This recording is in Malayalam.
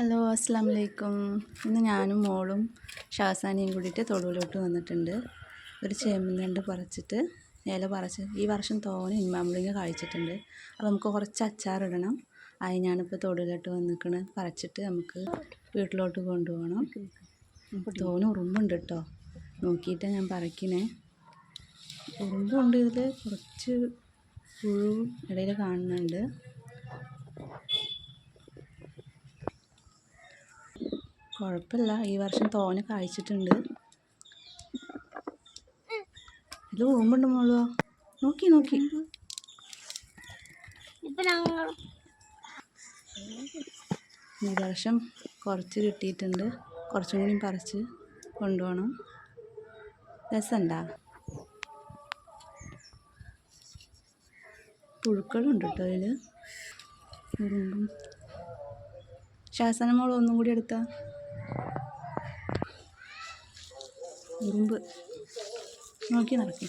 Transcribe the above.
ഹലോ അസ്സാം വലൈക്കും ഇന്ന് ഞാനും മോളും ഷാസാനിയും കൂടിയിട്ട് തൊടുവിലോട്ട് വന്നിട്ടുണ്ട്. ഒരു ചേമ്പുണ്ട് പറിച്ചിട്ട് ഇല പറിച്ച് ഈ വർഷം തോനെ ഇൻമാമ്പുളിങ്ങ കഴിച്ചിട്ടുണ്ട് അപ്പോൾ നമുക്ക് കുറച്ച് അച്ചാറിടണം അതിന് ഞാനിപ്പോൾ തൊടുവിലോട്ട് വന്നിക്കണ്. പറിച്ചിട്ട് നമുക്ക് വീട്ടിലോട്ട് കൊണ്ടുപോകണം. തോനെ ഉറുമ്പുണ്ട് കേട്ടോ നോക്കിയിട്ട് ഞാൻ പറിക്കണേ. ഉറുമ്പുണ്ട് ഇതിൽ കുറച്ച് പുഴുവും ഇടയിൽ കാണുന്നുണ്ട്. കുഴപ്പമില്ല. ഈ വർഷം തോനെ കായ്ച്ചിട്ടുണ്ട്. ഇത് ഓമ്പുണ്ട് മോളോ. നോക്കി നോക്കി. ഈ വർഷം കുറച്ച് കിട്ടിയിട്ടുണ്ട്. കുറച്ചും കൂടി പറിച്ച് കൊണ്ടുപോകണം രസമുണ്ടാ? പുഴുക്കളുണ്ട് കേട്ടോ അതിൽ ഉറുമ്പും ശാസന മോൾ ഒന്നും കൂടി എടുത്താ. ഉറുമ്പ് നോക്കി നടക്കി.